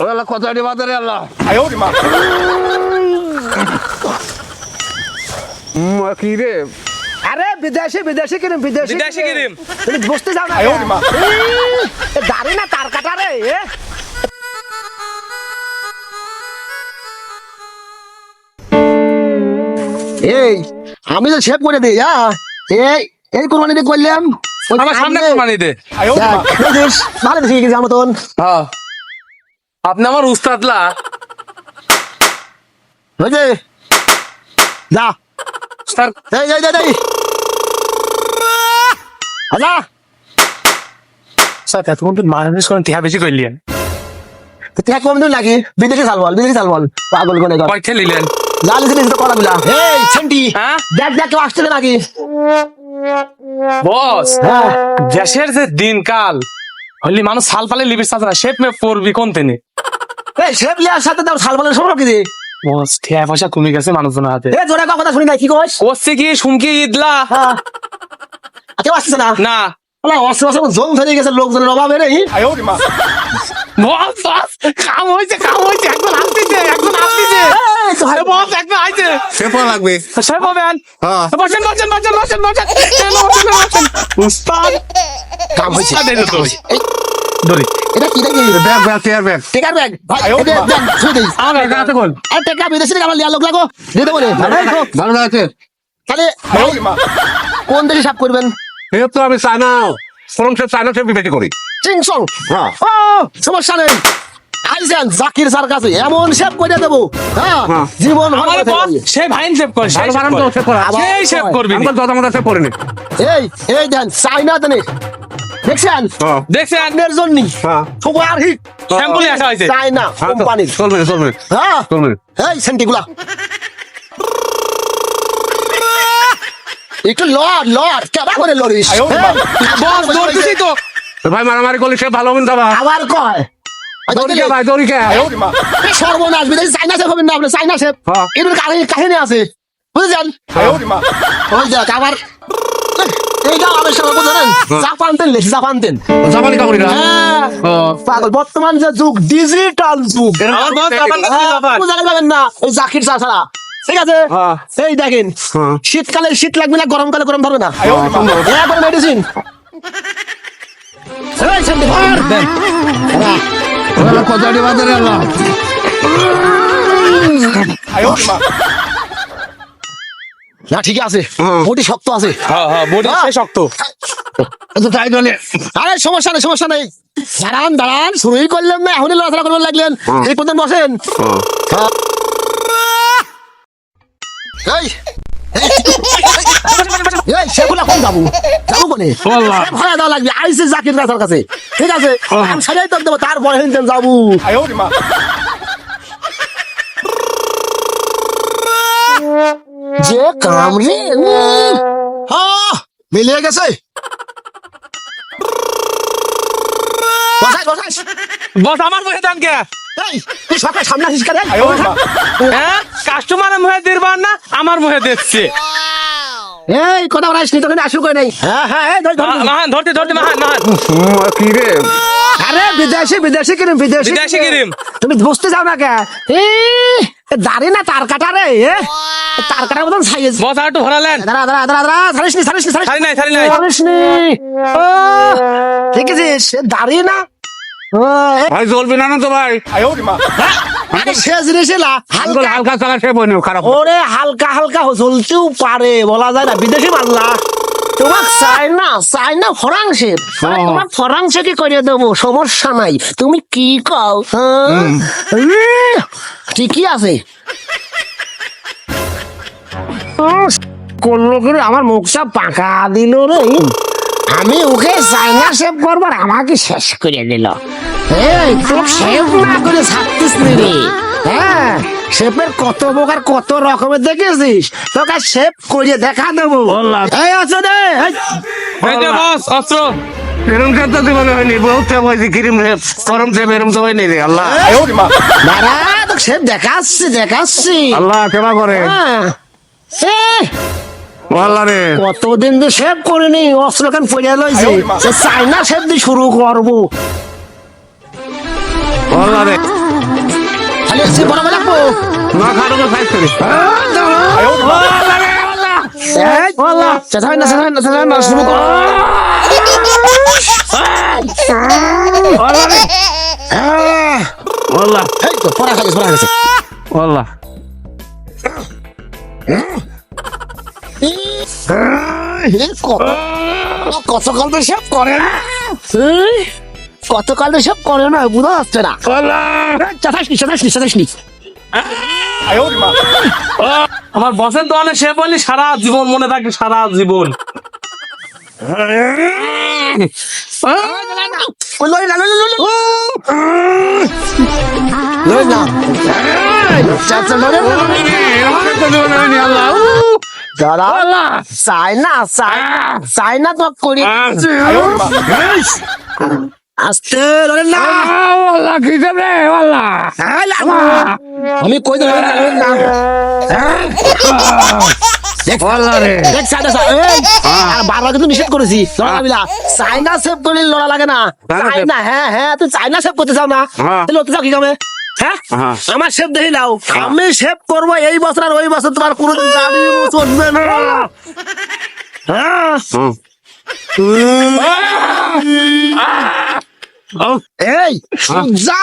আল্লাহ। কথাটি বাজারে আল্লাহ কি রে? আরে এই আমি তো সেভ করে দিই এই এই কোরবানি দিয়ে করলাম। আমার সামনে কোরবানি দে। ভালো দেখি আমার মতন হ্যাঁ। আপনি আমার উস্তাদলা। যা। এই এই এই আজা স্যার এতক্ষণ তো মানুষ করেন টিহা বেশি করলেন। কম দিন লাগি। বিদেশি চাল বল বিদেশি চাল বল। পাগল নিলেন? জালি জিনিস তো করা বিলা এই সেন্টি হ্যাঁ? দেখ দেখ কেউ আসছে নাকি? বস হ্যাঁ। দেশের যে দিনকাল হলি মানুষ সাল পালে লিবির সাথে শেপ মে পড়বি কোন তেনে এই শেবলিয়ার সাথে তার শালমালের সম্পর্ক কি? বস খেয়া পয়সা কমে গেছে মানুষজনের হাতে। এ জোরে কথা শুনি নাই কি কইস করছে কি? সুমকি ইদলা হ্যাঁ। কেউ আসছে না? না। অস্ত্র অস্ত্র জং ধরে গেছে লোকজনের অভাবে নেই। বস বস কাম হয়েছে কাম হয়েছে একজন আসতেছে একজন আসতেছে। বস একজন আইছে। শেফা লাগবে। শেফা ম্যান হ্যাঁ। বসেন বসেন বসেন বসেন বসেন। বসেন বসেন। উস্তাদ। কাম হয়েছে। ধরি এটা কি দেখি? ব্যাগ ব্যাগ টেয়ার ব্যাগ টেকার ব্যাগ। ভাই ব্যাগ ছুঁয়ে দিস। আর এটা আছে কোন আর টেকা বিদেশি থেকে আমার লিয়া লোক লাগো। দিতে বলে ভালো আছে। তাহলে কোন দেশে সাপ করবেন? এ তো আমি চায়না ফ্রন্সে চায়না সে বিবেচনা করি। চিংসং। হ্যাঁ। ও সমস্যা নেই। আইসেন জাকির স্যার কাছে এমন সেভ করে দেবো। হ্যাঁ, হ্যাঁ। জীবন আমার বস সে ভাইন সেভ করে সে ভালো ভালো শেপ করে। সেই শেপ করবি আমার দাদা মাদা শেপ করে এই এই দেন চাইনা দেনে। দেখছেন? হ্যাঁ। দেখছেন? আপনার জন্য সুপার হিট স্যাম্পলে আসা হয়েছে। তাই না কোম্পানি চলবে চলবে হ্যাঁ। চলবে হ্যাঁ। এই সেন্টিগুলা একটু লড় লড়। কেবা করে লড়িস? হ্যাঁ। বস তো। ভাই মারামারি সে ভালো আবার কয়? সর্বনাশ চাইনা শেফ হবেন না আপনি চাইনা শেফ। এগুলো কাহিনী আছে। বুঝলেন আবার এইটা বুঝলেন জাপান লেখি জাপান জাপানি হ্যাঁ। পাগল বর্তমান যে যুগ ডিজিটাল যুগ। হ্যাঁ, না। ওই জাকির চাষারা ঠিক আছে? সেই দেখেন শীতকালে শীত লাগবে না গরমকালে গরম ধরবে না। হ্যাঁ, এখন মেডিসিন বাজারে আল্লাহ না ঠিক আছে। বডি শক্ত আছে। হ্যাঁ হ্যাঁ শক্ত। তাই আরে সমস্যা নেই সমস্যা নেই। দাঁড়ান দাঁড়ান শুরুই করলেন না এখনই লড়াচড়া করবেন লাগলেন। এই পর্যন্ত বসেন। হ্যাঁ। এই। এই, এই কোন যাব? যাব কোনে? ভাড়া দেওয়া লাগবে। আইসে জাকির রাখার কাছে। ঠিক আছে? আমি সাজাই তো দেবো তারপরে যাব। যে কামড়ে হ্যাঁ মিলিয়ে গেছে। বস আমার বসে। হ্যাঁ, এই কথা নাই। হ্যাঁ হ্যাঁ মাহান ধরতে ধরতে মাহান মাহান কি রে? বিদেশি বিদেশি তুমি বুঝতে যাও না কে? দাঁড়ি না তার কাটা রে তার কাটার মতন সাইজ বস একটু ভরালেন দাঁড়া দাঁড়া দাঁড়া দাঁড়া নি নাই নাই। নি। ঠিক আছে না। ভাই জ্বলবি না না তো ভাই। হ্যাঁ, আরে সে হালকা। হালকা চালা সে বইনি খারাপ। ওরে হালকা হালকা জ্বলতেও পারে বলা যায় না বিদেশি মাল্লা তোমার চাই না চাই না হ্যাঁ। তোমার কি করে দেবো সমস্যা নাই। তুমি কি কও? হ্যাঁ? ঠিকই আছে। উম, করল করে আমার মুখটা পাকা দিল রে। আমি ওকে চাইনা সেভ করবার আমাকে শেষ করে দিল। এই তুই সেভ না করে ছাড়তিস রে। হ্যাঁ শেপের কত প্রকার কত রকমের দেখেছিস? তোকে শেপ দেখা দেবো। এই রে? হয়নি দেখাচ্ছি আল্লাহ করে। হ্যাঁ। কতদিন তো শেভ করিনি অস্ত্র কেন পড়ে লইছে? চাইনা শেভ দিয়ে শুরু করব। রে। আছে বড় বড় লাগবো না খাটো করে সাইজ করি এই চেঁচাবেন না চেঁচাবেন না চেঁচাবেন না আহ, ওল্লা এই তো পড়া খাইছে পড়া খাইছে ওল্লা কতকাল তো সব করে না। কতকাল সব করে না বুঝা যাচ্ছে না। নি আমার বসের দোকানে সে বলি সারা জীবন মনে থাকে সারা জীবন। চাই না চাই না তো করি। আস্তে লই না। কি এই লাগা। আমি কই না বারবার কিন্তু নিষেধ করেছি। চাইনা সেভ করলে লড়া লাগে? চাইনা হ্যাঁ হ্যাঁ তুই চাইনা সেভ করতে চাও না। হ্যাঁ। কি কামে? হ্যাঁ? হ্যাঁ। আমার সেভ দেখি নাও। আমি সেভ করব এই বছর আর ওই বছর তোমার কোনো চলবে না হ্যাঁ। এই হ্যাঁ। যা।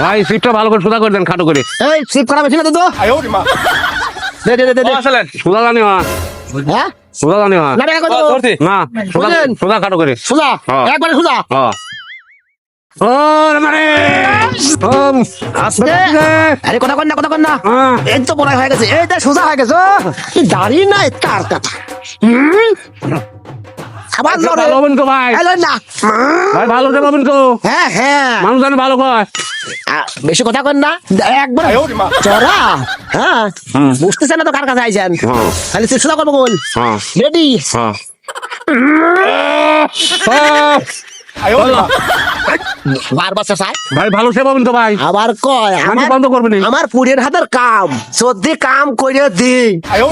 ভাই সিটটা ভালো করে সোজা করে দেন খাটো করে। এই সিট খারাপ হয়েছে দে দে দে দে। সোজা জানি মা হ্যাঁ? সোজা জানি হ্যাঁ। মা না সোজা সোজা খাটো করে। সোজা সোজা। আরে কথা কন না কথা কন না। এই তো পড়াই হয়ে গেছে। এইটা সোজা হয়ে গেছে দাঁড়িয়ে না কার কথা? হ্যাঁ, হ্যাঁ মানুষ জানে ভালো কয় বেশি কথা কর না। একবার। চড়া। হ্যাঁ। বুঝতেছে না তো কার কাছে আইছেন? তাহলে তুই শুধু করব বল। রেডি ভাই ভালো আবার কয় করবে আমার পুড়িয়ের হাতের কাম সর্দি কাম মানে হ্যাঁ।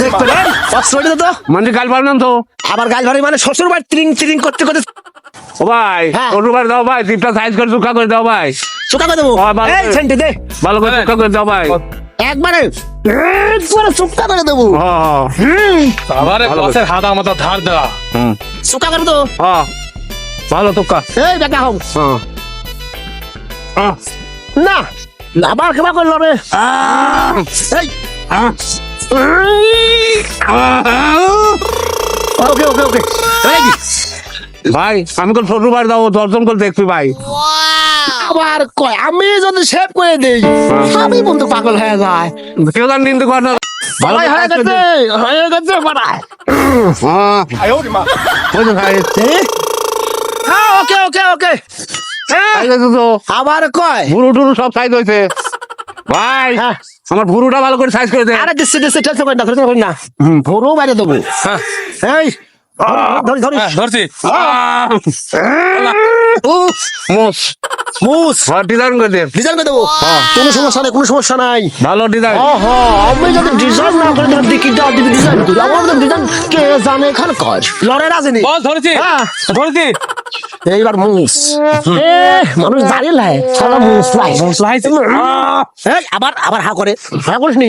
করে দি। গাল ভাবলাম গাল ভাবি মানে সাইজ করে চুকা চুকা করে দেবো। দে। ভালো করে চুকা করে দাও একবারে একবারে করে দেবো। আবার হাত ধার দেওয়া। চুকা করে দেবো। ভালো চুকা এই বেটা হোক হ্যাঁ। হ্যাঁ না আবার কেবা করল রে। এই। হ্যাঁ ওকে ওকে ওকে। ভাই আমি কোন ছোট ভাই দাও দর্শন করে দেখবি ভাই। আবার কয় আমি যদি সেভ করে দেই আমি বন্ধু পাগল হয়ে যায়। কেউ জান কিন্তু কর না ভাই হয়ে গেছে হয়ে গেছে পাড়ায় হ্যাঁ ওকে ওকে ওকে। হ্যাঁ তো। আবার কয়? ভুরু টুরু সব সাইজ হয়েছে। ভাই হ্যাঁ। আমার ভুরুটা ভালো করে সাইজ করে দে। আরে দিচ্ছি দিচ্ছি টেনশন করিস না টেনশন না ভুরু বাইরে দেবো। হ্যাঁ। এই ধরি ধরি হ্যাঁ, ধরছি। উফ মুস। হ্যাঁ ডিজাইন করে ডিজাইন করে দেবো? কোনো সমস্যা নাই কোনো সমস্যা নাই। ভালো ডিজাইন। ওহো আমি যদি ডিজাইন না করে তোমার দিকে দাও দিবি ডিজাইন করি। আমার তো ডিজাইন কে জানে এখান কাজ লড়ে রাজনি বস ধরেছি। হ্যাঁ। ধরেছি। এইবার মুস। এ মানুষ দাঁড়িয়ে লাই সারা মুস লাই মুস লাই এই আবার আবার হা করে। হা করিস নি?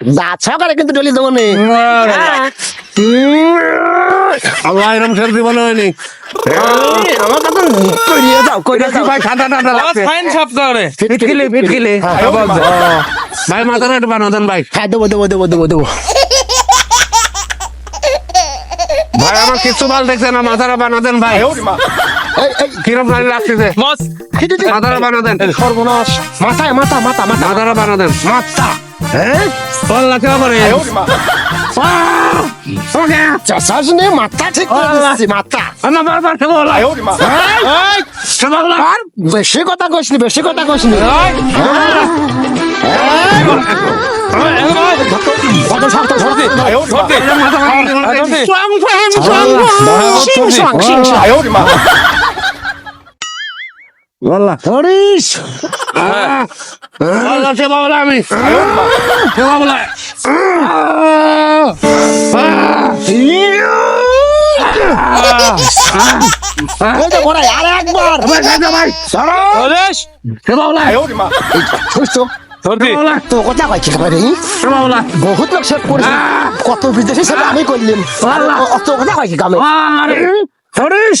বাচ্চাও করে কিন্তু দেবো না। ভাই ভাই মাথা ভাই। হ্যাঁ, ভাই আমার কিছু ভালো দেখছে না মাথাটা বানাদেন ভাই। কিরম গাড়ি রাখতেছে সর্বনাশ। মাথায় মাথা মাথা মাথা। মাথাটা বানাদেন মাথা। পাল্লা খেলা করে চাষাজনে মাথা ঠিক করে মাথা আমার বারবার খেলো আর বেশি কথা কইসনি বেশি কথা কইসনি আয়োর মা Voilà. Harish! Voilà, c'est bon, l'ami! C'est bon, là! বহুত লোক সেভ করেছে কত বিদেশি সেটা আমি করলাম অত কথা হয় কি গামে হরিশ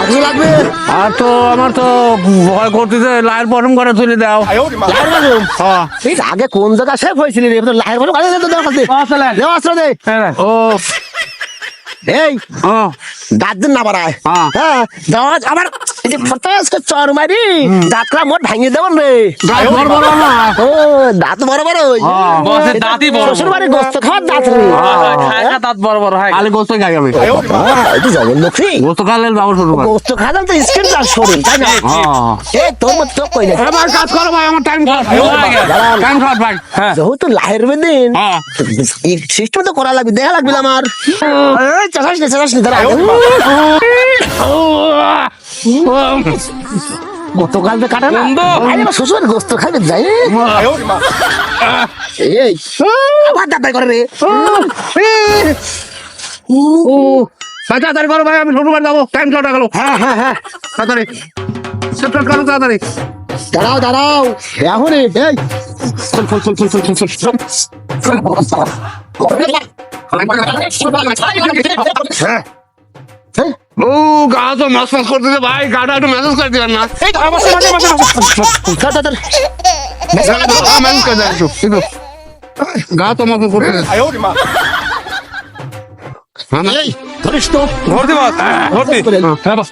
আর তো আমার তো ভয় করতেছে লাইয়ের বরম করে তুলে দাও। হ্যাঁ। আগে কোন জায়গা শেফ হয়েছিলি রে? লাইয়ের করে দেওয়া দে। হ্যাঁ। ও এই দাঁতদিন না বাড়ায়। হ্যাঁ দাঁত চর মারি মোট রে। বড় বড় না? ও দাঁত বড় বড় ওই। বসে দাঁতই বড়। হ্যাঁ, হ্যাঁ, হ্যাঁ। শ্বশুর বাড়ি গোস্ত দাঁত রে। দাঁত বড় বড় হয়। গোস্ত খাই আমি। একটু জগল লক্ষ্মী। গোস্ত খালে বাবুর শ্বশুর গোস্ত তো স্কিন তাই না? এ তোর মত তো কই না আমার কাজ করো ভাই আমার টাইম টাইম ভাই। যেহেতু লাহের বেদিন সিস্টেম তো করা লাগবে দেখা লাগবে আমার। চাষাস নি চাষাস নি দাঁড়া গতকাল বে কাটা না আরে বা শ্বশুর গোস্ত খাইবে যাই এই আবার দাদাই করে রে ও তাড়াতাড়ি করো ভাই আমি শ্বশুর বাড়ি যাব টাইম কটা গেল হ্যাঁ হ্যাঁ হ্যাঁ তাড়াতাড়ি সেপ্টেম্বর করো তাড়াতাড়ি দাঁড়াও দাঁড়াও এখন এই চল চল চল চল চল চল চল হ্যাঁ।, হ্যাঁ। ও গা তো মাস মাস করতেছে ভাই গাটা একটু মেসেজ করে দিবেন না। এই তো আমার মাঝে মাঝে মেসেজ করে দেন একটু গা তো মাস মাস করতেছে হ্যাঁ না। ধরিস তো। ধর দে বাস ধর দে হ্যাঁ।, হ্যাঁ।, হ্যাঁ বাস।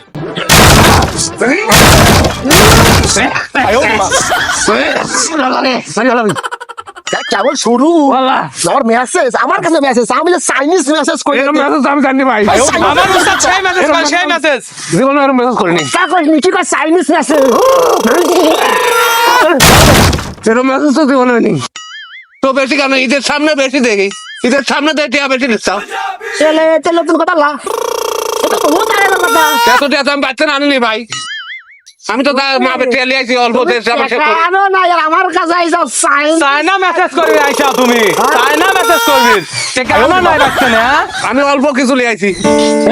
আয়ো মা। সে সে লাগালে সে লাগালে কেবল শুরু? আমার মেসেজ আমার কাছে মেসেজ আমি চাইনিজ মেসেজ করি। মেসেজ আমি জানি ভাই। আমার উস্তাদ সেই মেসেজ করে সেই মেসেজ জীবনে এরকম মেসেজ করিনি। তা কই মিটি কই চাইনিজ মেসেজ এরকম মেসেজ তো জীবনে হয়নি তো বেশি কেন? ঈদের সামনে বেশি দেখি। ঈদের সামনে দেখে টিয়া বেশি নিচ্ছাও চলে চলে তুমি কথা লা। তো এত টিয়া তো আমি বাচ্চা না আনিনি ভাই। আমি তো মা বেটিয়া লিয়েছি অল্প দেশ আমার আমার কাছে আইসা চাইন চায়না মেসেজ করবি আইসা তুমি। চায়না মেসেজ করবি। কেমন নাই রাখছে না? হ্যাঁ? আমি অল্প কিছু লিয়েছি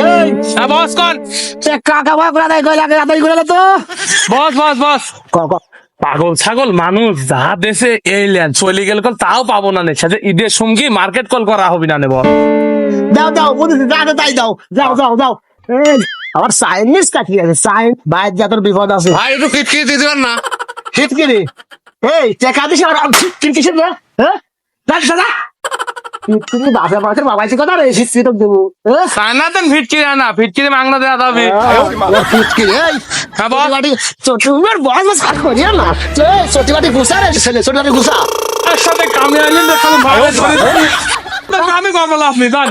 এই হ্যাঁ বস কোন। তে কাকা ভাই করে দেয় কইলা কে আদাই করে তো? বস বস বস। ক ক। পাগল ছাগল মানুষ যা দেশে এই এলেন চলে গেল কল তাও পাবো না নে। সাথে ঈদের সঙ্গী মার্কেট কল করা হবে না নে বল দাও দাও দাও তাই দাও। যাও যাও যাও। আমার চাইনিজ কাটি আছে। চাইন বাইর জাতের বিপদ আছে। ভাই একটু কিটকি দিয়ে দিবেন না। শীত কি রে এই টেকা দিস আর কিন কিসের রে হ্যাঁ? দাদা তুমি বাসা বাবাইছি কথা রে দেবো হ্যাঁ? মাংনা হ্যাঁ বস চটিবাটি চটিবার বস বস কাট করিয়া না এই চটিবাটি গুছা রে ছেলে চটিবাটি গুছা। একসাথে কামে আইলেন দেখালাম ভালো আমি কমলা আপনি জান